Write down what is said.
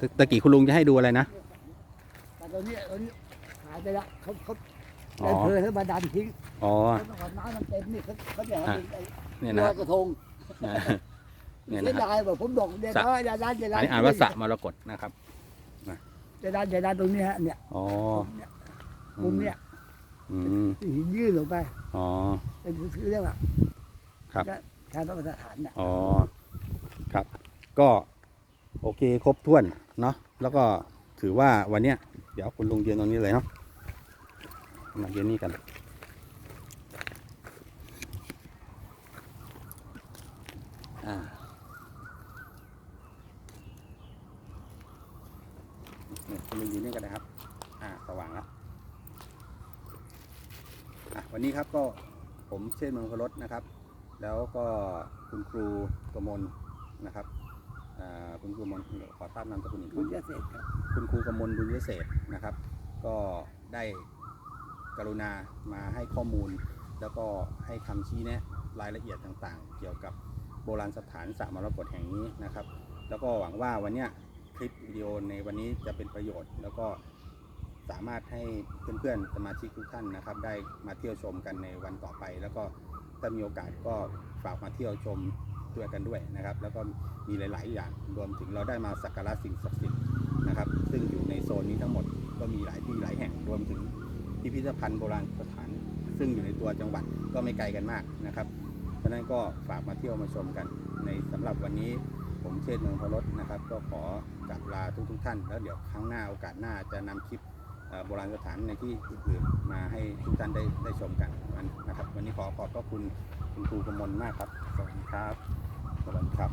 ตะตะกี้คุณลุงจะให้ดูอะไรนะแต่ตอนนี้ตอนนี้หายไปละเขาเขาอ๋อเดินเพลินเขามาดันทิ้งอ๋อ แล้วเมื่อก่อนน้ำมันเต็มนี่เขาเขาจะอะเอาไอ้เนี่ยลนะอยกระทงอ่าเนี่ยเสีนะยฮะดายบอกผมบอกเดี๋ยวสระนะอย่าดันอย่าดัอันนนี้อ่านว่าสระมรกตนะครับอย่าดันอย่าดันตรงนี้ฮะเนี่ยอ๋อมุมเนี้ยอืมหินยื่นลงไปอ๋อ เป็นคือเรียกว่าครับชาติประสถานเนี่ยอ๋อ ครับ ก็โอเคครบถ้วน เนาะแล้วก็ถือว่าวันเนี้ยเดี๋ยวคุณลุงยืนตรงนี้เลยเนาะมายืนนี่กันอ่าเนี่ยคุณลุงยืนนี่กันนะครับ อ่าสว่างแล้วอะวันนี้ครับก็ผมเชษฐ์เมืองพลรถนะครับ แล้วก็คุณครูกมลนะครับ อ่าคุณครูกมลเดี๋ยวขอทราบนามสกุลอีกคคุรั้ณงจะเสร็จครับคุณครูกมลบุญยเศษนะครับ ก็ได้กรุณามาให้ข้อมูล แล้วก็ให้คำชี้แนะรายละเอียดต่างๆ เกี่ยวกับโบราณสถานสระมรกตแห่งนี้นะครับ แล้วก็หวังว่าวันเนี้ยคลิปวิดีโอในวันนี้จะเป็นประโยชน์ แล้วก็สามารถให้เพื่อนๆสมาชิกทุกท่านนะครับ ได้มาเที่ยวชมกันในวันต่อไป แล้วก็ถ้ามีโอกาสก็ฝากมาเที่ยวชม ด้วยกันด้วยนะครับ แล้วก็มีหลาย ๆ อย่างรวมถึงเราได้มาสักการะสิ่งศักดิ์สิทธิ์นะครับ ซึ่งอยู่ในโซนนี้ทั้งหมดก็มีหลายที่หลายแห่งรวมถึงพิพิธภัณฑ์โบราณสถาน ซึ่งอยู่ในตัวจังหวัดก็ไม่ไกลกันมากนะครับเพราะนั้นก็ฝากมาเที่ยวมาชมกัน ในสำหรับวันนี้ผมเชษฐ์เมืองพรสนะครับ ก็ขอกับลาทุกทุกๆท่าน แล้วเดี๋ยวครั้งหน้าโอกาสหน้าจะนำคลิปโบราณสถานในที่อื่นๆมาให้ทุกท่านได้ได้ชมกันนะครับ วันนี้ขอขอบพระคุณคุณครูกมลมากครับ สวัสดีครับ สวัสดีครับ